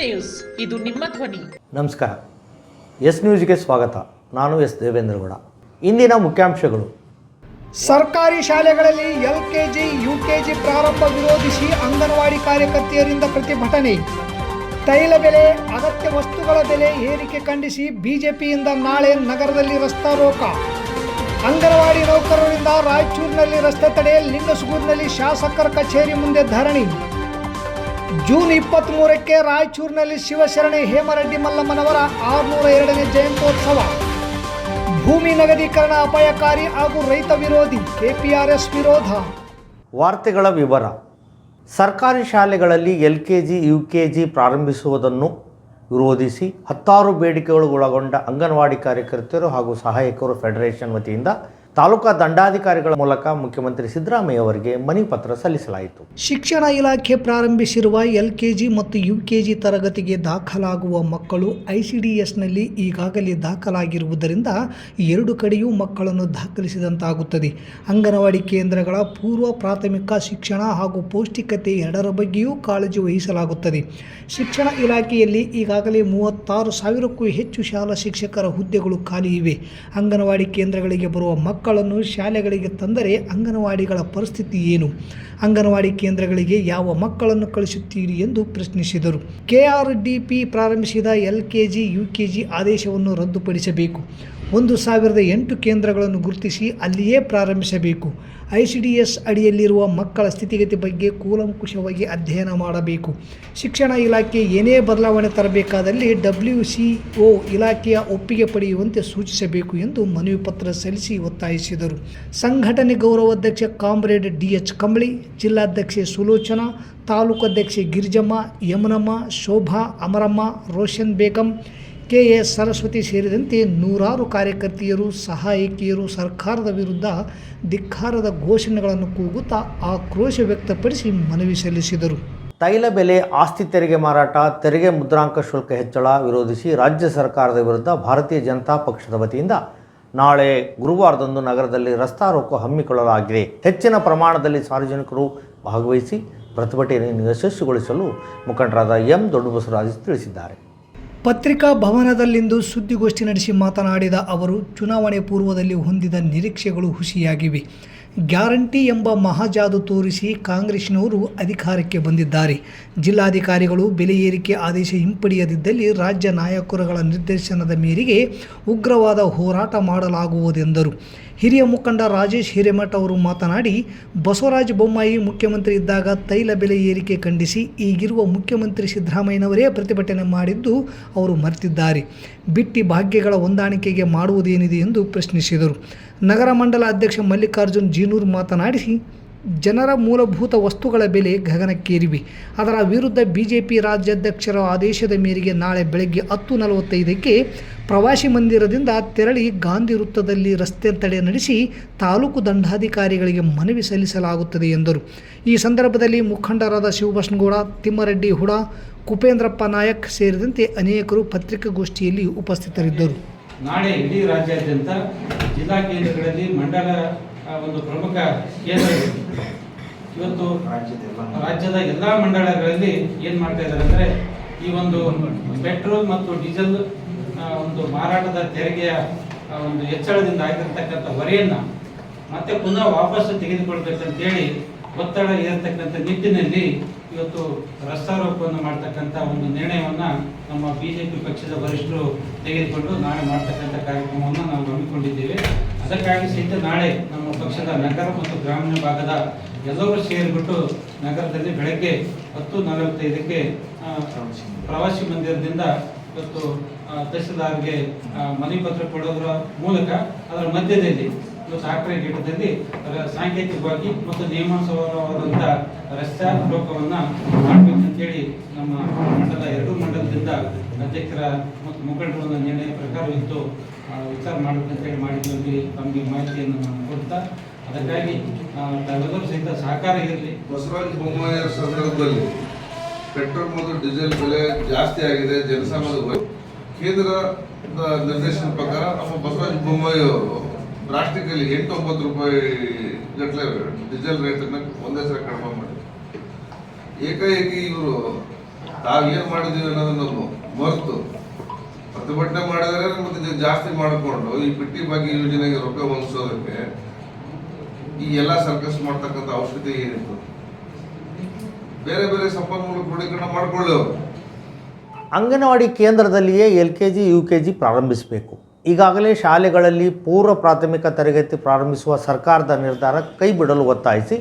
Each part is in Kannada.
ನ್ಯೂಸ್. ಇದು ನಿಮ್ಮ ಧ್ವನಿ. ನಮಸ್ಕಾರ. ಎಸ್ ನ್ಯೂಸ್ಗೆ ಸ್ವಾಗತ. ನಾನು ಎಸ್ ದೇವೇಂದ್ರಗೌಡ. ಇಂದಿನ ಮುಖ್ಯಾಂಶಗಳು. ಸರ್ಕಾರಿ ಶಾಲೆಗಳಲ್ಲಿ ಎಲ್ ಕೆಜಿ ಯು ಕೆಜಿ ಪ್ರಾರಂಭ ವಿರೋಧಿಸಿ ಅಂಗನವಾಡಿ ಕಾರ್ಯಕರ್ತೆಯರಿಂದ ಪ್ರತಿಭಟನೆ. ತೈಲ ಬೆಲೆ ಅಗತ್ಯ ವಸ್ತುಗಳ ಬೆಲೆ ಏರಿಕೆ ಖಂಡಿಸಿ ಬಿಜೆಪಿಯಿಂದ ನಾಳೆ ನಗರದಲ್ಲಿ ರಸ್ತಾ ರೋಕ ಅಂಗನವಾಡಿ ನೌಕರರಿಂದ ರಾಯಚೂರಿನಲ್ಲಿ ರಸ್ತೆ ತಡೆ ಲಿಂಗಸುಗೂರಿನಲ್ಲಿ ಶಾಸಕರ ಕಚೇರಿ ಮುಂದೆ ಧರಣಿ. ಜೂನ್ ಇಪ್ಪತ್ತ್ ಮೂರಕ್ಕೆ ರಾಯಚೂರಿನಲ್ಲಿ ಶಿವಶರಣಿ ಹೇಮರೆಡ್ಡಿ ಮಲ್ಲಮ್ಮನವರ ಆರುನೂರ ಎರಡನೇ ಜಯಂತ್ಯೋತ್ಸವ. ಭೂಮಿ ನಗದೀಕರಣ ಅಪಾಯಕಾರಿ ಹಾಗೂ ರೈತ ವಿರೋಧಿ, ಕೆಪಿಆರ್ಎಸ್ ವಿರೋಧ. ವಾರ್ತೆಗಳ ವಿವರ. ಸರ್ಕಾರಿ ಶಾಲೆಗಳಲ್ಲಿ L K G U K G ಪ್ರಾರಂಭಿಸುವುದನ್ನು ವಿರೋಧಿಸಿ ಹತ್ತಾರು ಬೇಡಿಕೆಗಳು ಒಳಗೊಂಡ ಅಂಗನವಾಡಿ ಕಾರ್ಯಕರ್ತರು ಹಾಗೂ ಸಹಾಯಕರು ಫೆಡರೇಷನ್ ವತಿಯಿಂದ ತಾಲೂಕಾ ದಂಡಾಧಿಕಾರಿಗಳ ಮೂಲಕ ಮುಖ್ಯಮಂತ್ರಿ ಸಿದ್ದರಾಮಯ್ಯ ಅವರಿಗೆ ಮನವಿ ಪತ್ರ ಸಲ್ಲಿಸಲಾಯಿತು. ಶಿಕ್ಷಣ ಇಲಾಖೆ ಪ್ರಾರಂಭಿಸಿರುವ ಎಲ್ಕೆಜಿ ಮತ್ತು ಯುಕೆಜಿ ತರಗತಿಗೆ ದಾಖಲಾಗುವ ಮಕ್ಕಳು ಐಸಿಡಿಎಸ್ನಲ್ಲಿ ಈಗಾಗಲೇ ದಾಖಲಾಗಿರುವುದರಿಂದ ಎರಡು ಕಡೆಯೂ ಮಕ್ಕಳನ್ನು ದಾಖಲಿಸಿದಂತಾಗುತ್ತದೆ. ಅಂಗನವಾಡಿ ಕೇಂದ್ರಗಳ ಪೂರ್ವ ಪ್ರಾಥಮಿಕ ಶಿಕ್ಷಣ ಹಾಗೂ ಪೌಷ್ಟಿಕತೆ ಎರಡರ ಬಗ್ಗೆಯೂ ಕಾಳಜಿ ವಹಿಸಲಾಗುತ್ತದೆ. ಶಿಕ್ಷಣ ಇಲಾಖೆಯಲ್ಲಿ ಈಗಾಗಲೇ ಮೂವತ್ತಾರು ಸಾವಿರಕ್ಕೂ ಹೆಚ್ಚು ಶಾಲಾ ಶಿಕ್ಷಕರ ಹುದ್ದೆಗಳು ಖಾಲಿ ಇವೆ. ಅಂಗನವಾಡಿ ಕೇಂದ್ರಗಳಿಗೆ ಬರುವ ಮಕ್ಕಳನ್ನು ಶಾಲೆಗಳಿಗೆ ತಂದರೆ ಅಂಗನವಾಡಿಗಳ ಪರಿಸ್ಥಿತಿ ಏನು? ಅಂಗನವಾಡಿ ಕೇಂದ್ರಗಳಿಗೆ ಯಾವ ಮಕ್ಕಳನ್ನು ಕಳಿಸುತ್ತೀರಿ ಎಂದು ಪ್ರಶ್ನಿಸಿದರು. ಕೆಆರ್ಡಿಪಿ ಪ್ರಾರಂಭಿಸಿದ L K G U K G ಆದೇಶವನ್ನು ರದ್ದುಪಡಿಸಬೇಕು. ಒಂದು ಸಾವಿರದ ಎಂಟು ಕೇಂದ್ರಗಳನ್ನು ಗುರುತಿಸಿ ಅಲ್ಲಿಯೇ ಪ್ರಾರಂಭಿಸಬೇಕು. ಐಸಿಡಿಎಸ್ ಅಡಿಯಲ್ಲಿರುವ ಮಕ್ಕಳ ಸ್ಥಿತಿಗತಿ ಬಗ್ಗೆ ಕೂಲಂಕುಷವಾಗಿ ಅಧ್ಯಯನ ಮಾಡಬೇಕು. ಶಿಕ್ಷಣ ಇಲಾಖೆ ಏನೇ ಬದಲಾವಣೆ ತರಬೇಕಾದಲ್ಲಿ ಡಬ್ಲ್ಯೂ ಸಿ ಒ ಇಲಾಖೆಯ ಒಪ್ಪಿಗೆ ಪಡೆಯುವಂತೆ ಸೂಚಿಸಬೇಕು ಎಂದು ಮನವಿ ಪತ್ರ ಸಲ್ಲಿಸಿ ಒತ್ತಾಯಿಸಿದರು. ಸಂಘಟನೆ ಗೌರವಾಧ್ಯಕ್ಷ ಕಾಮ್ರೇಡ್ ಡಿ ಎಚ್ ಕಂಬಳಿ, ಜಿಲ್ಲಾಧ್ಯಕ್ಷೆ ಸುಲೋಚನಾ, ತಾಲೂಕು ಅಧ್ಯಕ್ಷೆ ಗಿರಿಜಮ್ಮ, ಯಮನಮ್ಮ, ಶೋಭಾ, ಅಮರಮ್ಮ, ರೋಷನ್ ಬೇಗಂ ಕೆ ಎಸ್ ಸರಸ್ವತಿ ಸೇರಿದಂತೆ ನೂರಾರು ಕಾರ್ಯಕರ್ತೆಯರು, ಸಹಾಯಕಿಯರು, ಸರ್ಕಾರದ ವಿರುದ್ಧ ಧಿಕ್ಕಾರದ ಘೋಷಣೆಗಳನ್ನು ಕೂಗುತ್ತಾ ಆಕ್ರೋಶ ವ್ಯಕ್ತಪಡಿಸಿ ಮನವಿ ಸಲ್ಲಿಸಿದರು. ತೈಲ ಬೆಲೆ ಆಸ್ತಿ ತೆರಿಗೆ ಮಾರಾಟ, ತೆರಿಗೆ ಮುದ್ರಾಂಕ ಶುಲ್ಕ ಹೆಚ್ಚಳ ವಿರೋಧಿಸಿ ರಾಜ್ಯ ಸರ್ಕಾರದ ವಿರುದ್ಧ ಭಾರತೀಯ ಜನತಾ ಪಕ್ಷದ ವತಿಯಿಂದ ನಾಳೆ ಗುರುವಾರದಂದು ನಗರದಲ್ಲಿ ರಸ್ತಾ ರೋಕೋ ಹಮ್ಮಿಕೊಳ್ಳಲಾಗಿದೆ. ಹೆಚ್ಚಿನ ಪ್ರಮಾಣದಲ್ಲಿ ಸಾರ್ವಜನಿಕರು ಭಾಗವಹಿಸಿ ಪ್ರತಿಭಟನೆಯನ್ನು ಯಶಸ್ವಿಗೊಳಿಸಲು ಮುಖಂಡರಾದ ಎಂ ದೊಡ್ಡಬಸವರಾಜ್ ತಿಳಿಸಿದ್ದಾರೆ. ಪತ್ರಿಕಾ ಭವನದಲ್ಲಿಂದು ಸುದ್ದಿಗೋಷ್ಠಿ ನಡೆಸಿ ಮಾತನಾಡಿದ ಅವರು, ಚುನಾವಣೆ ಪೂರ್ವದಲ್ಲಿ ಹೊಂದಿದ ನಿರೀಕ್ಷೆಗಳು ಹುಸಿಯಾಗಿವೆ. ಗ್ಯಾರಂಟಿ ಎಂಬ ಮಹಾಜಾದು ತೋರಿಸಿ ಕಾಂಗ್ರೆಸ್ನವರು ಅಧಿಕಾರಕ್ಕೆ ಬಂದಿದ್ದಾರೆ. ಜಿಲ್ಲಾಧಿಕಾರಿಗಳು ಬೆಲೆ ಏರಿಕೆ ಆದೇಶ ಹಿಂಪಡೆಯದಿದ್ದಲ್ಲಿ ರಾಜ್ಯ ನಾಯಕರುಗಳ ನಿರ್ದೇಶನದ ಮೇರೆಗೆ ಉಗ್ರವಾದ ಹೋರಾಟ ಮಾಡಲಾಗುವುದೆಂದರು. ಹಿರಿಯ ಮುಖಂಡ ರಾಜೇಶ್ ಹಿರೇಮಠ ಅವರು ಮಾತನಾಡಿ, ಬಸವರಾಜ ಬೊಮ್ಮಾಯಿ ಮುಖ್ಯಮಂತ್ರಿ ಇದ್ದಾಗ ತೈಲ ಬೆಲೆ ಏರಿಕೆ ಖಂಡಿಸಿ ಈಗಿರುವ ಮುಖ್ಯಮಂತ್ರಿ ಸಿದ್ದರಾಮಯ್ಯನವರೇ ಪ್ರತಿಭಟನೆ ಮಾಡಿದ್ದು ಅವರು ಮರೆತಿದ್ದಾರೆ. ಬಿಟ್ಟಿ ಭಾಗ್ಯಗಳ ಹೊಂದಾಣಿಕೆಗೆ ಮಾಡುವುದೇನಿದೆ ಎಂದು ಪ್ರಶ್ನಿಸಿದರು. ನಗರ ಮಂಡಲ ಅಧ್ಯಕ್ಷ ಮಲ್ಲಿಕಾರ್ಜುನ್ ಜೀನೂರ್ ಮಾತನಾಡಿ ಜನರ ಮೂಲಭೂತ ವಸ್ತುಗಳ ಬೆಲೆ ಗಗನಕ್ಕೇರಿವೆ. ಅದರ ವಿರುದ್ಧ ಬಿಜೆಪಿ ರಾಜ್ಯಾಧ್ಯಕ್ಷರ ಆದೇಶದ ಮೇರೆಗೆ ನಾಳೆ ಬೆಳಗ್ಗೆ ಹತ್ತು ನಲವತ್ತೈದಕ್ಕೆ ಪ್ರವಾಸಿ ಮಂದಿರದಿಂದ ತೆರಳಿ ಗಾಂಧಿ ವೃತ್ತದಲ್ಲಿ ರಸ್ತೆ ತಡೆ ನಡೆಸಿ ತಾಲೂಕು ದಂಡಾಧಿಕಾರಿಗಳಿಗೆ ಮನವಿ ಸಲ್ಲಿಸಲಾಗುತ್ತದೆ ಎಂದರು. ಈ ಸಂದರ್ಭದಲ್ಲಿ ಮುಖಂಡರಾದ ಶಿವಭಷ್ಣಗೌಡ ತಿಮ್ಮರೆಡ್ಡಿ ಹುಡ, ಕುಪೇಂದ್ರಪ್ಪ ನಾಯಕ್ ಸೇರಿದಂತೆ ಅನೇಕರು ಪತ್ರಿಕಾಗೋಷ್ಠಿಯಲ್ಲಿ ಉಪಸ್ಥಿತರಿದ್ದರು. ನಾಳೆ ಇಡೀ ರಾಜ್ಯಾದ್ಯಂತ ಜಿಲ್ಲಾ ಕೇಂದ್ರಗಳಲ್ಲಿ ಮಂಡಲ ಒಂದು ಪ್ರಮುಖ ಕೇಂದ್ರ ಇವತ್ತು ರಾಜ್ಯದ ಎಲ್ಲಾ ಮಂಡಳಗಳಲ್ಲಿ ಏನ್ ಮಾಡ್ತಾ ಇದ್ದಾರೆ ಅಂದ್ರೆ ಈ ಒಂದು ಪೆಟ್ರೋಲ್ ಮತ್ತು ಡೀಸೆಲ್ ಒಂದು ಮಾರಾಟದ ತೆರಿಗೆಯ ಒಂದು ಹೆಚ್ಚಳದಿಂದ ಆಗಿರ್ತಕ್ಕಂಥ ಹೊರೆಯನ್ನ ಮತ್ತೆ ಪುನಃ ವಾಪಸ್ ತೆಗೆದುಕೊಳ್ಬೇಕಂತೇಳಿ ಒತ್ತಡ ಇರತಕ್ಕಂಥ ನಿಟ್ಟಿನಲ್ಲಿ ಇವತ್ತು ರಸ್ತಾರೋಪವನ್ನು ಮಾಡ್ತಕ್ಕಂಥ ಒಂದು ನಿರ್ಣಯವನ್ನ ನಮ್ಮ ಬಿಜೆಪಿ ಪಕ್ಷದ ವರಿಷ್ಠರು ತೆಗೆದುಕೊಂಡು ನಾಳೆ ಮಾಡ್ತಕ್ಕಂಥ ಕಾರ್ಯಕ್ರಮವನ್ನು ನಾವು ಹಮ್ಮಿಕೊಂಡಿದ್ದೇವೆ. ಅದಕ್ಕಾಗಿ ಸಹಿತ ನಾಳೆ ನಮ್ಮ ಪಕ್ಷದ ನಗರ ಮತ್ತು ಗ್ರಾಮೀಣ ಭಾಗದ ಎಲ್ಲರೂ ಸೇರಿಬಿಟ್ಟು ನಗರದಲ್ಲಿ ಬೆಳಗ್ಗೆ ಹತ್ತು ನಲವತ್ತೈದಕ್ಕೆ ಪ್ರವಾಸಿ ಮಂದಿರದಿಂದ ಇವತ್ತು ತಹಸೀಲ್ದಾರ್ಗೆ ಮನೆ ಪತ್ರ ಕೊಡೋದ್ರ ಮೂಲಕ ಅದರ ಮಧ್ಯದಲ್ಲಿ ಇವತ್ತು ಆಕ್ರೆ ಗಿಡದಲ್ಲಿ ಸಾಂಕೇತಿಕವಾಗಿ ಮತ್ತು ನಿಯಮಾನುಸಾರವಾದಂಥ ರಸ್ತೆ ಲೋಕವನ್ನ ಮಾಡ್ಬೇಕಂತೇಳಿ ನಮ್ಮ ಮಂಡಲ ಎರಡು ಮಂಡಲದಿಂದ ಅಧ್ಯಕ್ಷರ ಮತ್ತು ಮುಖಂಡರ ನಿರ್ಣಯ ಪ್ರಕಾರ ಇವತ್ತು ಆ, ವಿಚಾರ ಮಾಡ್ಬೇಕಂತೇಳಿ ಮಾಡಿದ್ವಿ ತಮಗೆ ಮಾಹಿತಿಯನ್ನು ನಾನು ಕೊಡ್ತಾ, ಅದಕ್ಕಾಗಿ ತಾವೆಲ್ಲರೂ ಸಹಿತ ಸಹಕಾರ ಇರಲಿ. ಬಸವರಾಜ ಬೊಮ್ಮಾಯಿ ಸಂದರ್ಭದಲ್ಲಿ ಪೆಟ್ರೋಲ್ ಮತ್ತು ಡೀಸೆಲ್ ಬೆಲೆ ಜಾಸ್ತಿ ಆಗಿದೆ ಜನಸಾಮಾನ್ಯ ಕೇಂದ್ರ ನಿರ್ದೇಶನ ಪ್ರಕಾರ ನಮ್ಮ ಬಸವರಾಜ ಬೊಮ್ಮಾಯಿ ಪ್ಲಾಸ್ಟಿಕಲ್ಲಿ ಎಂಟು ಒಂಬತ್ತು ರೂಪಾಯಿ ಗಟ್ಟಲೆ ಡೀಸೆಲ್ ರೇಟನ್ನು ಒಂದೇ ಸಲ ಕಡಿಮೆ ಮಾಡಿದ್ರು. ಏಕಾಏಕಿ ಇವರು ತಾವೇನು ಮಾಡಿದ್ದೀವಿ ಅನ್ನೋದನ್ನು ಮರೆತು ಪ್ರತಿಭಟನೆ ಮಾಡಿದ್ರೆ ಮತ್ತೆ ಜಾಸ್ತಿ ಮಾಡಿಕೊಂಡು ಈ ಬಿಟ್ಟಿ ಬಗ್ಗೆ ಯೋಜನೆಗೆ ರೊಕ್ಕ ಹೊಂದಿಸೋದಕ್ಕೆ ಈ ಎಲ್ಲ ಸರ್ಕಸ್ ಮಾಡ್ತಕ್ಕಂಥ ಅವಶ್ಯಕತೆ ಏನಿತ್ತು? ಬೇರೆ ಬೇರೆ ಸಂಪನ್ಮೂಲ ಕ್ರೋಢೀಕರಣ ಮಾಡ್ಕೊಳ್ಳಿ ಅವರು anganwadi ಕೇಂದ್ರದಲ್ಲಿಯೇ L K G U K G ಪ್ರಾರಂಭಿಸಬೇಕು. ಈಗಾಗಲೇ ಶಾಲೆಗಳಲ್ಲಿ ಪೂರ್ವ ಪ್ರಾಥಮಿಕ ತರಗತಿ ಪ್ರಾರಂಭಿಸುವ ಸರ್ಕಾರದ ನಿರ್ಧಾರ ಕೈ ಬಿಡಲು ಒತ್ತಾಯಿಸಿ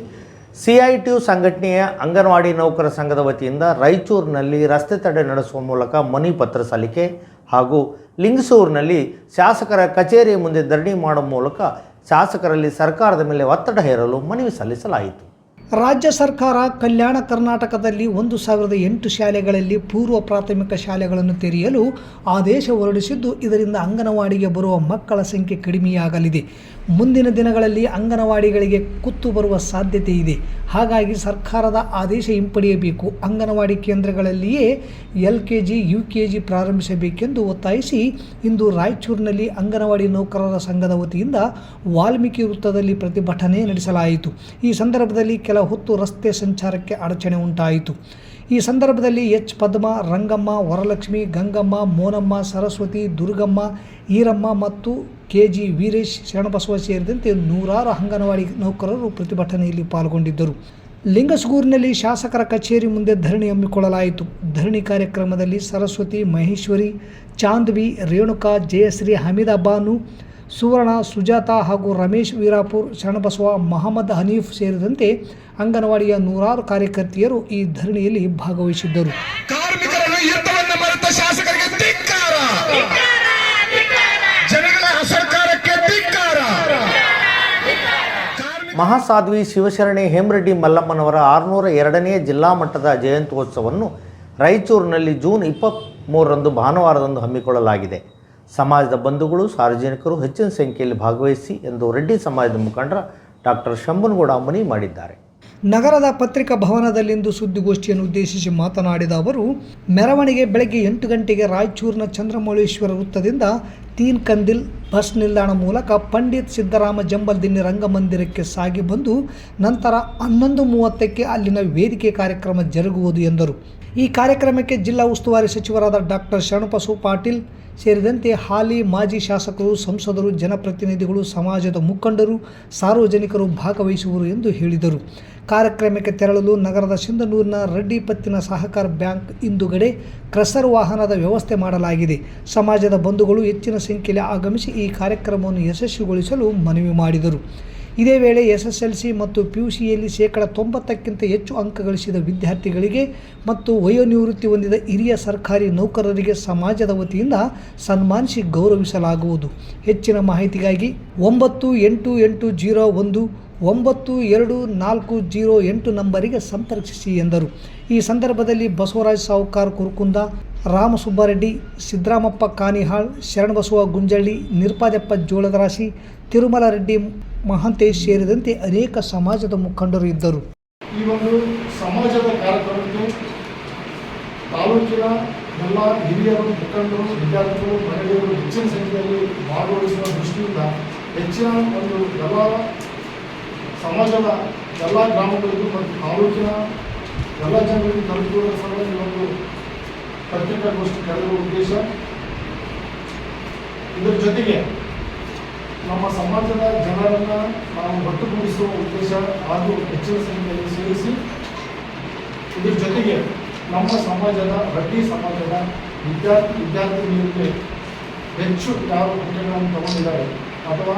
ಸಿ ಐ ಟಿ ಯು ಸಂಘಟನೆಯ ಅಂಗನವಾಡಿ ನೌಕರ ಸಂಘದ ವತಿಯಿಂದ ರಾಯಚೂರಿನಲ್ಲಿ ರಸ್ತೆ ತಡೆ ನಡೆಸುವ ಮೂಲಕ ಮನವಿ ಪತ್ರ ಸಲ್ಲಿಕೆ ಹಾಗೂ ಲಿಂಗಸೂರಿನಲ್ಲಿ ಶಾಸಕರ ಕಚೇರಿ ಮುಂದೆ ಧರಣಿ ಮಾಡುವ ಮೂಲಕ ಶಾಸಕರಲ್ಲಿ ಸರ್ಕಾರದ ಮೇಲೆ ಒತ್ತಡ ಹೇರಲು ಮನವಿ ಸಲ್ಲಿಸಲಾಯಿತು. ರಾಜ್ಯ ಸರ್ಕಾರ ಕಲ್ಯಾಣ ಕರ್ನಾಟಕದಲ್ಲಿ ಒಂದು ಸಾವಿರದ ಎಂಟು ಶಾಲೆಗಳಲ್ಲಿ ಪೂರ್ವ ಪ್ರಾಥಮಿಕ ಶಾಲೆಗಳನ್ನು ತೆರೆಯಲು ಆದೇಶ ಹೊರಡಿಸಿದ್ದು, ಇದರಿಂದ ಅಂಗನವಾಡಿಗೆ ಬರುವ ಮಕ್ಕಳ ಸಂಖ್ಯೆ ಕಡಿಮೆಯಾಗಲಿದೆ. ಮುಂದಿನ ದಿನಗಳಲ್ಲಿ ಅಂಗನವಾಡಿಗಳಿಗೆ ಕುತ್ತು ಬರುವ ಸಾಧ್ಯತೆ ಇದೆ. ಹಾಗಾಗಿ ಸರ್ಕಾರದ ಆದೇಶ ಹಿಂಪಡೆಯಬೇಕು. Anganwadi ಕೇಂದ್ರಗಳಲ್ಲಿಯೇ L K G U K G ಪ್ರಾರಂಭಿಸಬೇಕೆಂದು ಒತ್ತಾಯಿಸಿ, ಇಂದು ರಾಯಚೂರಿನಲ್ಲಿ ಅಂಗನವಾಡಿ ನೌಕರರ ಸಂಘದ ವತಿಯಿಂದ ವಾಲ್ಮೀಕಿ ವೃತ್ತದಲ್ಲಿ ಪ್ರತಿಭಟನೆ ನಡೆಸಲಾಯಿತು. ಈ ಸಂದರ್ಭದಲ್ಲಿ ಕೆಲ ಹೊತ್ತು ರಸ್ತೆ ಸಂಚಾರಕ್ಕೆ ಅಡಚಣೆ ಉಂಟಾಯಿತು. ಈ ಸಂದರ್ಭದಲ್ಲಿ ಎಚ್. ಪದ್ಮ, ರಂಗಮ್ಮ, ವರಲಕ್ಷ್ಮಿ, ಗಂಗಮ್ಮ, ಮೋನಮ್ಮ, ಸರಸ್ವತಿ, ದುರ್ಗಮ್ಮ, ಈರಮ್ಮ ಮತ್ತು ಕೆ. ಜಿ. ವೀರೇಶ್ ಶರಣಬಸವ ಸೇರಿದಂತೆ ನೂರಾರು ಅಂಗನವಾಡಿ ನೌಕರರು ಪ್ರತಿಭಟನೆಯಲ್ಲಿ ಪಾಲ್ಗೊಂಡಿದ್ದರು. ಲಿಂಗಸಗೂರಿನಲ್ಲಿ ಶಾಸಕರ ಕಚೇರಿ ಮುಂದೆ ಧರಣಿ ಹಮ್ಮಿಕೊಳ್ಳಲಾಯಿತು. ಧರಣಿ ಕಾರ್ಯಕ್ರಮದಲ್ಲಿ ಸರಸ್ವತಿ, ಮಹೇಶ್ವರಿ, ಚಾಂದ್ವಿ, ರೇಣುಕಾ, ಜಯಶ್ರೀ, ಹಮೀದಾ ಬಾನು ಸುವರ್ಣ ಸುಜಾತ ಹಾಗೂ ರಮೇಶ್ ವೀರಾಪುರ್ ಶರಣಬಸವ ಮಹಮ್ಮದ್ ಹನೀಫ್ ಸೇರಿದಂತೆ ಅಂಗನವಾಡಿಯ ನೂರಾರು ಕಾರ್ಯಕರ್ತೆಯರು ಈ ಧರಣಿಯಲ್ಲಿ ಭಾಗವಹಿಸಿದ್ದರು. ಮಹಾಸಾಧ್ವಿ ಶಿವಶರಣೆ ಹೇಮರೆಡ್ಡಿ ಮಲ್ಲಮ್ಮನವರ ಆರುನೂರ ಎರಡನೇ ಜಿಲ್ಲಾ ಮಟ್ಟದ ಜಯಂತ್ಯೋತ್ಸವವನ್ನು ರಾಯಚೂರಿನಲ್ಲಿ ಜೂನ್ ಇಪ್ಪತ್ತ್ಮೂರರಂದು ಭಾನುವಾರದಂದು ಹಮ್ಮಿಕೊಳ್ಳಲಾಗಿದೆ. ಸಮಾಜದ ಬಂಧುಗಳು, ಸಾರ್ವಜನಿಕರು ಹೆಚ್ಚಿನ ಸಂಖ್ಯೆಯಲ್ಲಿ ಭಾಗವಹಿಸಿ ಎಂದು ರೆಡ್ಡಿ ಸಮಾಜದ ಮುಖಂಡರ ಡಾಕ್ಟರ್ ಶಂಭನಗೌಡ ಮನವಿ ಮಾಡಿದ್ದಾರೆ. ನಗರದ ಪತ್ರಿಕಾ ಭವನದಲ್ಲಿಂದು ಸುದ್ದಿಗೋಷ್ಠಿಯನ್ನು ಉದ್ದೇಶಿಸಿ ಮಾತನಾಡಿದ ಅವರು, ಮೆರವಣಿಗೆ ಬೆಳಗ್ಗೆ ಎಂಟು ಗಂಟೆಗೆ ರಾಯಚೂರಿನ ಚಂದ್ರಮೌಳೇಶ್ವರ ವೃತ್ತದಿಂದ ತೀನ್ ಕಂದಿಲ್ ಬಸ್ ನಿಲ್ದಾಣ ಮೂಲಕ ಪಂಡಿತ್ ಸಿದ್ದರಾಮ ಜಂಬಲ್ದಿನ್ನಿ ರಂಗಮಂದಿರಕ್ಕೆ ಸಾಗಿ ಬಂದು ನಂತರ ಹನ್ನೊಂದು ಮೂವತ್ತಕ್ಕೆ ಅಲ್ಲಿನ ವೇದಿಕೆ ಕಾರ್ಯಕ್ರಮ ಜರುಗುವುದು ಎಂದರು. ಈ ಕಾರ್ಯಕ್ರಮಕ್ಕೆ ಜಿಲ್ಲಾ ಉಸ್ತುವಾರಿ ಸಚಿವರಾದ ಡಾಕ್ಟರ್ ಶರಣಪಸು ಪಾಟೀಲ್ ಸೇರಿದಂತೆ ಹಾಲಿ ಮಾಜಿ ಶಾಸಕರು, ಸಂಸದರು, ಜನಪ್ರತಿನಿಧಿಗಳು, ಸಮಾಜದ ಮುಖಂಡರು, ಸಾರ್ವಜನಿಕರು ಭಾಗವಹಿಸುವರು ಎಂದು ಹೇಳಿದರು. ಕಾರ್ಯಕ್ರಮಕ್ಕೆ ತೆರಳಲು ನಗರದ ಸಿಂಧನೂರಿನ ರೆಡ್ಡಿ ಪತ್ತಿನ ಸಹಕಾರ ಬ್ಯಾಂಕ್ ಇಂದುಗಡೆ ಕ್ರಸರ್ ವಾಹನದ ವ್ಯವಸ್ಥೆ ಮಾಡಲಾಗಿದೆ. ಸಮಾಜದ ಬಂಧುಗಳು ಹೆಚ್ಚಿನ ಸಂಖ್ಯೆಯಲ್ಲಿ ಆಗಮಿಸಿ ಈ ಕಾರ್ಯಕ್ರಮವನ್ನು ಯಶಸ್ವಿಗೊಳಿಸಲು ಮನವಿ ಮಾಡಿದರು. ಇದೇ ವೇಳೆ ಎಸ್ಎಸ್ಎಲ್ಸಿ ಮತ್ತು ಪಿಯುಸಿಯಲ್ಲಿ ಶೇಕಡ ತೊಂಬತ್ತಕ್ಕಿಂತ ಹೆಚ್ಚು ಅಂಕ ಗಳಿಸಿದ ವಿದ್ಯಾರ್ಥಿಗಳಿಗೆ ಮತ್ತು ವಯೋನಿವೃತ್ತಿ ಹೊಂದಿದ ಹಿರಿಯ ಸರ್ಕಾರಿ ನೌಕರರಿಗೆ ಸಮಾಜದ ವತಿಯಿಂದ ಸನ್ಮಾನಿಸಿ ಗೌರವಿಸಲಾಗುವುದು. ಹೆಚ್ಚಿನ ಮಾಹಿತಿಗಾಗಿ ಒಂಬತ್ತು ಎಂಟು ಎಂಟು ಜೀರೋ ಒಂದು, ಒಂಬತ್ತು ಎರಡು ನಾಲ್ಕು ಜೀರೋ ಎಂಟು ನಂಬರಿಗೆ ಸಂಪರ್ಕಿಸಿ ಎಂದರು. ಈ ಸಂದರ್ಭದಲ್ಲಿ ಬಸವರಾಜ್ ಸಾವುಕಾರ್ ಕುರುಕುಂದ ರಾಮಸುಬ್ಬಾರೆಡ್ಡಿ, ಸಿದ್ದರಾಮಪ್ಪ ಕಾನಿಹಾಳ್, ಶರಣಬಸವ ಗುಂಜಳ್ಳಿ, ನಿರ್ಪಾದಪ್ಪ ಜೋಳದರಾಶಿ ತಿರುಮಲ ರೆಡ್ಡಿ ಮಹಾಂತೇಶ್ ಸೇರಿದಂತೆ ಅನೇಕ ಸಮಾಜದ ಮುಖಂಡರು ಇದ್ದರು. ಈ ಒಂದು ಸಮಾಜದ ಕಾರ್ಯಕ್ರಮಕ್ಕೆ ತಾಲೂಕಿನ ಎಲ್ಲ ಹಿರಿಯರು, ಮುಖಂಡರು, ವಿದ್ಯಾರ್ಥಿಗಳು, ಮಹಿಳೆಯರು ಹೆಚ್ಚಿನ ಸಂಖ್ಯೆಯಲ್ಲಿ ಭಾಗವಹಿಸುವ ದೃಷ್ಟಿಯಿಂದ ಹೆಚ್ಚಿನ ಒಂದು ಎಲ್ಲ ಸಮಾಜದ ಎಲ್ಲ ಗ್ರಾಮಗಳಿಗೂ ಮತ್ತು ತಾಲೂಕಿನ ಎಲ್ಲ ಜನರಿಗೆ ತಲುಪುವ ಸಲುವಾಗಿ ಒಂದು ಪತ್ರಿಕಾಗೋಷ್ಠಿ ಕರೆಯುವ ಉದ್ದೇಶ. ಇದರ ಜೊತೆಗೆ ನಮ್ಮ ಸಮಾಜದ ಜನರನ್ನು ನಾವು ಒಟ್ಟುಗೂಡಿಸುವ ಉದ್ದೇಶ ಹಾಗೂ ಹೆಚ್ಚಿನ ಸಂಖ್ಯೆಯಲ್ಲಿ ಸೇರಿಸಿ, ಇದರ ಜೊತೆಗೆ ನಮ್ಮ ಸಮಾಜದ, ರೆಡ್ಡಿ ಸಮಾಜದ ವಿದ್ಯಾರ್ಥಿ ವಿದ್ಯಾರ್ಥಿನಿಯರಿಗೆ ಹೆಚ್ಚು ಯಾರು ಹುದ್ದೆಗಳನ್ನು ತಗೊಂಡಿದ್ದಾರೆ ಅಥವಾ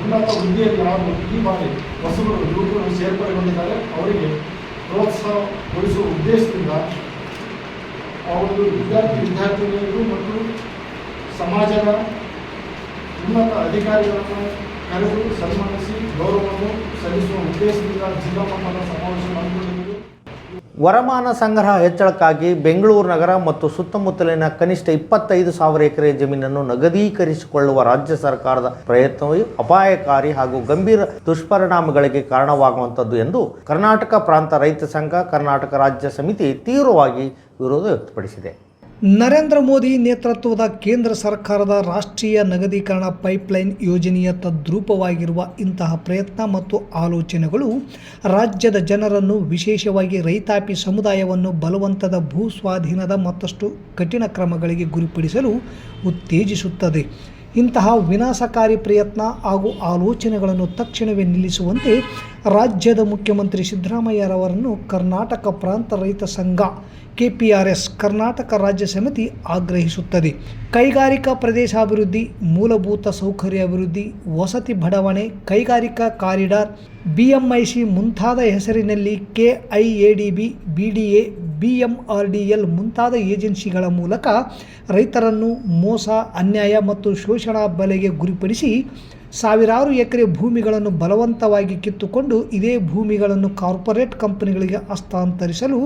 ಉನ್ನತ ಹುದ್ದೆಯಲ್ಲಿ ಯಾರು ಈ ಬಾರಿ ಹೊಸಬರು, ಯುವಕರು ಸೇರ್ಪಡೆಗೊಂಡಿದ್ದಾರೆ, ಅವರಿಗೆ ಪ್ರೋತ್ಸಾಹಗೊಳಿಸುವ ಉದ್ದೇಶದಿಂದ ಒಂದು ವಿದ್ಯಾರ್ಥಿ ವಿದ್ಯಾರ್ಥಿನಿಯರು ಮತ್ತು ಸಮಾಜದ ಉನ್ನತ ಅಧಿಕಾರಿಗಳನ್ನು ಕರೆದು ಸನ್ಮಾನಿಸಿ ಗೌರವವನ್ನು ಸಲ್ಲಿಸುವ ಉದ್ದೇಶದಿಂದ ಜಿಲ್ಲಾ ಮಟ್ಟದ ಸಮಾವೇಶ ಹಮ್ಮಿಕೊಂಡಿದ್ದೇವೆ ವರಮಾನ ಸಂಗ್ರಹ ಹೆಚ್ಚಳಕ್ಕಾಗಿ ಬೆಂಗಳೂರು ನಗರ ಮತ್ತು ಸುತ್ತಮುತ್ತಲಿನ ಕನಿಷ್ಠ ಇಪ್ಪತ್ತೈದು ಸಾವಿರ ಎಕರೆ ಜಮೀನನ್ನು ನಗದೀಕರಿಸಿಕೊಳ್ಳುವ ರಾಜ್ಯ ಸರ್ಕಾರದ ಪ್ರಯತ್ನವು ಅಪಾಯಕಾರಿ ಹಾಗೂ ಗಂಭೀರ ದುಷ್ಪರಿಣಾಮಗಳಿಗೆ ಕಾರಣವಾಗುವಂಥದ್ದು ಎಂದು ಕರ್ನಾಟಕ ಪ್ರಾಂತ ರೈತ ಸಂಘ, ಕರ್ನಾಟಕ ರಾಜ್ಯ ಸಮಿತಿ ತೀವ್ರವಾಗಿ ವಿರೋಧ ವ್ಯಕ್ತಪಡಿಸಿದೆ. ನರೇಂದ್ರ ಮೋದಿ ನೇತೃತ್ವದ ಕೇಂದ್ರ ಸರ್ಕಾರದ ರಾಷ್ಟ್ರೀಯ ನಗದೀಕರಣ ಪೈಪ್ಲೈನ್ ಯೋಜನೆಯ ತದ್ರೂಪವಾಗಿರುವ ಇಂತಹ ಪ್ರಯತ್ನ ಮತ್ತು ಆಲೋಚನೆಗಳು ರಾಜ್ಯದ ಜನರನ್ನು ವಿಶೇಷವಾಗಿ ರೈತಾಪಿ ಸಮುದಾಯವನ್ನು ಬಲವಂತದ ಭೂ ಸ್ವಾಧೀನದ ಮತ್ತಷ್ಟು ಕಠಿಣ ಕ್ರಮಗಳಿಗೆ ಗುರಿಪಡಿಸಲು ಉತ್ತೇಜಿಸುತ್ತದೆ. ಇಂತಹ ವಿನಾಶಕಾರಿ ಪ್ರಯತ್ನ ಹಾಗೂ ಆಲೋಚನೆಗಳನ್ನು ತಕ್ಷಣವೇ ನಿಲ್ಲಿಸುವಂತೆ ರಾಜ್ಯದ ಮುಖ್ಯಮಂತ್ರಿ ಸಿದ್ದರಾಮಯ್ಯರವರನ್ನು ಕರ್ನಾಟಕ ಪ್ರಾಂತ ರೈತ ಸಂಘ K P R S Karnataka ರಾಜ್ಯ ಸಮಿತಿ ಆಗ್ರಹಿಸುತ್ತದೆ. ಕೈಗಾರಿಕಾ ಪ್ರದೇಶಾಭಿವೃದ್ಧಿ, ಮೂಲಭೂತ ಸೌಕರ್ಯ ಅಭಿವೃದ್ಧಿ ವಸತಿ ಬಡಾವಣೆ, ಕೈಗಾರಿಕಾ ಕಾರಿಡಾರ್, ಬಿಎಂಐಸಿ ಮುಂತಾದ ಹೆಸರಿನಲ್ಲಿ ಕೆಐಎಡಿಬಿ, ಬಿಡಿಎ ಬಿಎಂಆರ್ಡಿಎಲ್ ಮುಂತಾದ ಏಜೆನ್ಸಿಗಳ ಮೂಲಕ ರೈತರನ್ನು ಮೋಸ, ಅನ್ಯಾಯ ಮತ್ತು ಶೋಷಣಾ ಬಲೆಗೆ ಗುರಿಪಡಿಸಿ ಸಾವಿರಾರು ಎಕರೆ ಭೂಮಿಗಳನ್ನು ಬಲವಂತವಾಗಿ ಕಿತ್ತುಕೊಂಡು ಇದೇ ಭೂಮಿಗಳನ್ನು ಕಾರ್ಪೊರೇಟ್ ಕಂಪನಿಗಳಿಗೆ ಹಸ್ತಾಂತರಿಸಲು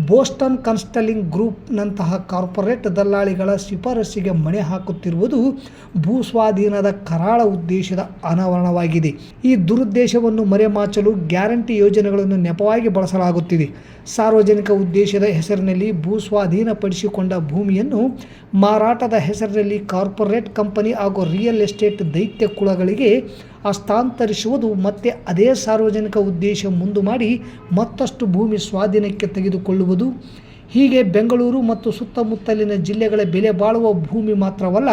ಬೋಸ್ಟನ್ ಕನ್ಸ್ಟಲಿಂಗ್ ಗ್ರೂಪ್ನಂತಹ ಕಾರ್ಪೊರೇಟ್ ದಲ್ಲಾಳಿಗಳ ಶಿಫಾರಸ್ಸಿಗೆ ಮಣೆ ಹಾಕುತ್ತಿರುವುದು ಭೂ ಸ್ವಾಧೀನದ ಕರಾಳ ಉದ್ದೇಶದ ಅನಾವರಣವಾಗಿದೆ. ಈ ದುರುದ್ದೇಶವನ್ನು ಮರೆಮಾಚಲು ಗ್ಯಾರಂಟಿ ಯೋಜನೆಗಳನ್ನು ನೆಪವಾಗಿ ಬಳಸಲಾಗುತ್ತಿದೆ. ಸಾರ್ವಜನಿಕ ಉದ್ದೇಶದ ಹೆಸರಿನಲ್ಲಿ ಭೂ ಸ್ವಾಧೀನಪಡಿಸಿಕೊಂಡ ಭೂಮಿಯನ್ನು ಮಾರಾಟದ ಹೆಸರಿನಲ್ಲಿ ಕಾರ್ಪೊರೇಟ್ ಕಂಪನಿ ಹಾಗೂ ರಿಯಲ್ ಎಸ್ಟೇಟ್ ದೈತ್ಯ ಕುಳಗಳಿಗೆ ಹಸ್ತಾಂತರಿಸುವುದು ಮತ್ತೆ ಅದೇ ಸಾರ್ವಜನಿಕ ಉದ್ದೇಶ ಮುಂದು ಮಾಡಿ ಮತ್ತಷ್ಟು ಭೂಮಿ ಸ್ವಾಧೀನಕ್ಕೆ ತೆಗೆದುಕೊಳ್ಳುವುದು. ಹೀಗೆ ಬೆಂಗಳೂರು ಮತ್ತು ಸುತ್ತಮುತ್ತಲಿನ ಜಿಲ್ಲೆಗಳ ಬೆಲೆ ಬಾಳುವ ಭೂಮಿ ಮಾತ್ರವಲ್ಲ,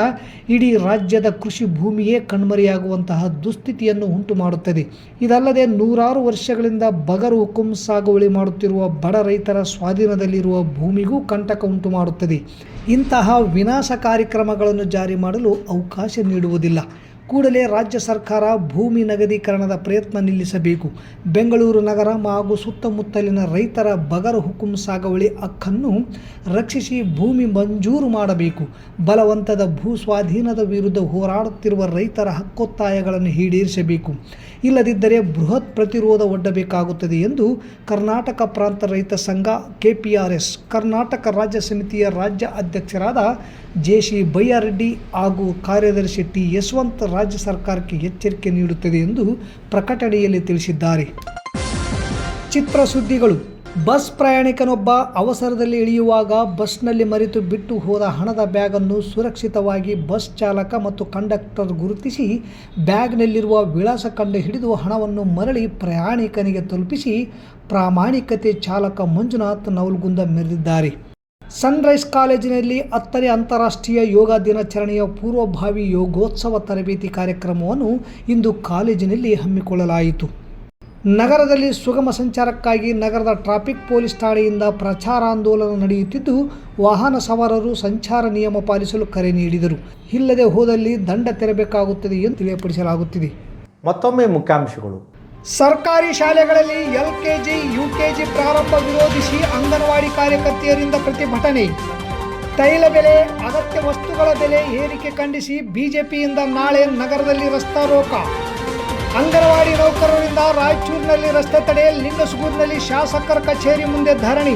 ಇಡೀ ರಾಜ್ಯದ ಕೃಷಿ ಭೂಮಿಯೇ ಕಣ್ಮರೆಯಾಗುವಂತಹ ದುಸ್ಥಿತಿಯನ್ನು ಉಂಟು ಮಾಡುತ್ತದೆ ಇದಲ್ಲದೆ ನೂರಾರು ವರ್ಷಗಳಿಂದ ಬಗರು ಹುಕುಂ ಸಾಗುವಳಿ ಮಾಡುತ್ತಿರುವ ಬಡ ರೈತರ ಸ್ವಾಧೀನದಲ್ಲಿರುವ ಭೂಮಿಗೂ ಕಂಟಕ ಉಂಟು ಮಾಡುತ್ತದೆ ಇಂತಹ ವಿನಾಶ ಕಾರ್ಯಕ್ರಮಗಳನ್ನು ಜಾರಿ ಮಾಡಲು ಅವಕಾಶ ನೀಡುವುದಿಲ್ಲ. ಕೂಡಲೇ ರಾಜ್ಯ ಸರ್ಕಾರ ಭೂಮಿ ನಗದೀಕರಣದ ಪ್ರಯತ್ನ ನಿಲ್ಲಿಸಬೇಕು. ಬೆಂಗಳೂರು ನಗರ ಹಾಗೂ ಸುತ್ತಮುತ್ತಲಿನ ರೈತರ ಬಗರ ಹುಕುಂ ಸಾಗುವಳಿ ಹಕ್ಕನ್ನು ರಕ್ಷಿಸಿ ಭೂಮಿ ಮಂಜೂರು ಮಾಡಬೇಕು. ಬಲವಂತದ ಭೂ ಸ್ವಾಧೀನದ ವಿರುದ್ಧ ಹೋರಾಡುತ್ತಿರುವ ರೈತರ ಹಕ್ಕೊತ್ತಾಯಗಳನ್ನು ಈಡೇರಿಸಬೇಕು. ಇಲ್ಲದಿದ್ದರೆ ಬೃಹತ್ ಪ್ರತಿರೋಧ ಒಡ್ಡಬೇಕಾಗುತ್ತದೆ ಎಂದು ಕರ್ನಾಟಕ ಪ್ರಾಂತ ರೈತ ಸಂಘ, ಕೆಪಿಆರ್ಎಸ್, ಕರ್ನಾಟಕ ರಾಜ್ಯ ಸಮಿತಿಯ ರಾಜ್ಯ ಅಧ್ಯಕ್ಷರಾದ ಜೆ ಸಿ ಬೈಯಾರೆಡ್ಡಿ ಹಾಗೂ ಕಾರ್ಯದರ್ಶಿ ಟಿ ಯಶವಂತ್ ರಾಜ್ಯ ಸರ್ಕಾರಕ್ಕೆ ಎಚ್ಚರಿಕೆ ನೀಡುತ್ತದೆ ಎಂದು ಪ್ರಕಟಣೆಯಲ್ಲಿ ತಿಳಿಸಿದ್ದಾರೆ. ಚಿತ್ರಸುದ್ದಿಗಳು ಬಸ್ ಪ್ರಯಾಣಿಕನೊಬ್ಬ ಅವಸರದಲ್ಲಿ ಇಳಿಯುವಾಗ ಬಸ್ನಲ್ಲಿ ಮರೆತು ಬಿಟ್ಟು ಹೋದ ಹಣದ ಬ್ಯಾಗನ್ನು ಸುರಕ್ಷಿತವಾಗಿ ಬಸ್ ಚಾಲಕ ಮತ್ತು ಕಂಡಕ್ಟರ್ ಗುರುತಿಸಿ ಬ್ಯಾಗ್ನಲ್ಲಿರುವ ವಿಳಾಸ ಕಂಡು ಹಿಡಿದು ಹಣವನ್ನು ಮರಳಿ ಪ್ರಯಾಣಿಕನಿಗೆ ತಲುಪಿಸಿ ಪ್ರಾಮಾಣಿಕತೆ ಚಾಲಕ ಮಂಜುನಾಥ್ ನವಲ್ಗುಂದ ಮೆರೆದಿದ್ದಾರೆ. ಸನ್ರೈಸ್ ಕಾಲೇಜಿನಲ್ಲಿ ಹತ್ತನೇ ಅಂತಾರಾಷ್ಟ್ರೀಯ ಯೋಗ ದಿನಾಚರಣೆಯ ಪೂರ್ವಭಾವಿ ಯೋಗೋತ್ಸವ ತರಬೇತಿ ಕಾರ್ಯಕ್ರಮವನ್ನು ಇಂದು ಕಾಲೇಜಿನಲ್ಲಿ ಹಮ್ಮಿಕೊಳ್ಳಲಾಯಿತು. ನಗರದಲ್ಲಿ ಸುಗಮ ಸಂಚಾರಕ್ಕಾಗಿ ನಗರದ ಟ್ರಾಫಿಕ್ ಪೊಲೀಸ್ ಠಾಣೆಯಿಂದ ಪ್ರಚಾರಾಂದೋಲನ ನಡೆಯುತ್ತಿದ್ದು, ವಾಹನ ಸವಾರರು ಸಂಚಾರ ನಿಯಮ ಪಾಲಿಸಲು ಕರೆ ನೀಡಿದರು. ಇಲ್ಲದೆ ಹೋದಲ್ಲಿ ದಂಡ ತೆರಬೇಕಾಗುತ್ತದೆ ಎಂದು ತಿಳಿಯಪಡಿಸಲಾಗುತ್ತಿದೆ. ಮತ್ತೊಮ್ಮೆ ಮುಖ್ಯಾಂಶಗಳು. ಸರ್ಕಾರಿ ಶಾಲೆಗಳಲ್ಲಿ L K G U K G ಪ್ರಾರಂಭ ವಿರೋಧಿಸಿ ಅಂಗನವಾಡಿ ಕಾರ್ಯಕರ್ತೆಯರಿಂದ ಪ್ರತಿಭಟನೆ. ತೈಲ ಬೆಲೆ, ಅಗತ್ಯ ವಸ್ತುಗಳ ಬೆಲೆ ಏರಿಕೆ ಖಂಡಿಸಿ ಬಿಜೆಪಿಯಿಂದ ನಾಳೆ ನಗರದಲ್ಲಿ ರಸ್ತಾ ರೋಕ ಅಂಗನವಾಡಿ ನೌಕರರಿಂದ ರಾಯಚೂರಿನಲ್ಲಿ ರಸ್ತೆ ತಡೆ, ಲಿಂಗಸಗೂರಿನಲ್ಲಿ ಶಾಸಕರ ಕಚೇರಿ ಮುಂದೆ ಧರಣಿ.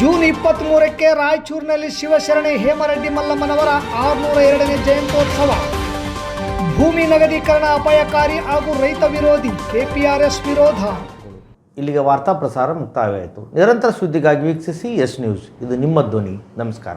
ಜೂನ್ ಇಪ್ಪತ್ತ್ ಮೂರಕ್ಕೆ ರಾಯಚೂರಿನಲ್ಲಿ ಶಿವಶರಣೆ ಹೇಮರೆಡ್ಡಿ ಮಲ್ಲಮ್ಮನವರ ಆರುನೂರ ಎರಡನೇ ಜಯಂತ್ಯೋತ್ಸವ. ಭೂಮಿ ನಗದೀಕರಣ ಅಪಾಯಕಾರಿ ಹಾಗೂ ರೈತ ವಿರೋಧಿ, ಕೆಪಿಆರ್ಎಸ್ ವಿರೋಧ. ಇಲ್ಲಿಗೆ ವಾರ್ತಾ ಪ್ರಸಾರ ಮುಕ್ತಾಯವಾಯಿತು. ನಿರಂತರ ಸುದ್ದಿಗಾಗಿ ವೀಕ್ಷಿಸಿ ಎಸ್ ನ್ಯೂಸ್. ಇದು ನಿಮ್ಮ ಧ್ವನಿ. ನಮಸ್ಕಾರ.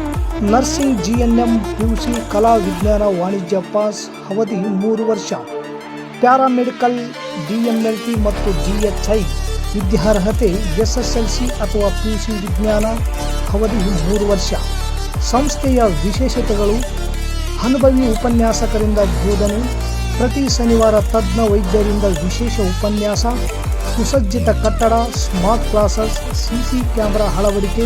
Nursing G N M P U C ಕಲಾ ವಿಜ್ಞಾನ ವಾಣಿಜ್ಯ ಪಾಸ್ ಅವಧಿ ಮೂರು ವರ್ಷ paramedical D M L T ಮತ್ತು ಡಿ ಎಚ್ ಐ ವಿದ್ಯಾರ್ಹತೆ ಎಸ್ ಎಸ್ ಎಲ್ ಸಿ ಅಥವಾ ಪಿ ಯು ಸಿ ವಿಜ್ಞಾನ ಅವಧಿ ಮೂರು ವರ್ಷ ಸಂಸ್ಥೆಯ ವಿಶೇಷತೆಗಳು ಅನುಭವಿ ಉಪನ್ಯಾಸಕರಿಂದ ಬೋಧನೆ, ಪ್ರತಿ ಶನಿವಾರ ತಜ್ಞ ವೈದ್ಯರಿಂದ ವಿಶೇಷ ಉಪನ್ಯಾಸ, ಸುಸಜ್ಜಿತ ಕಟ್ಟಡ ಸ್ಮಾರ್ಟ್ ಕ್ಲಾಸಸ್ ಸಿಸಿ ಕ್ಯಾಮೆರಾ ಅಳವಡಿಕೆ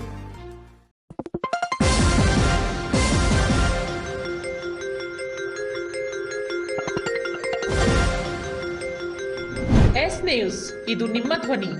News ಇದು ನಿಮ್ಮ ಧ್ವನಿ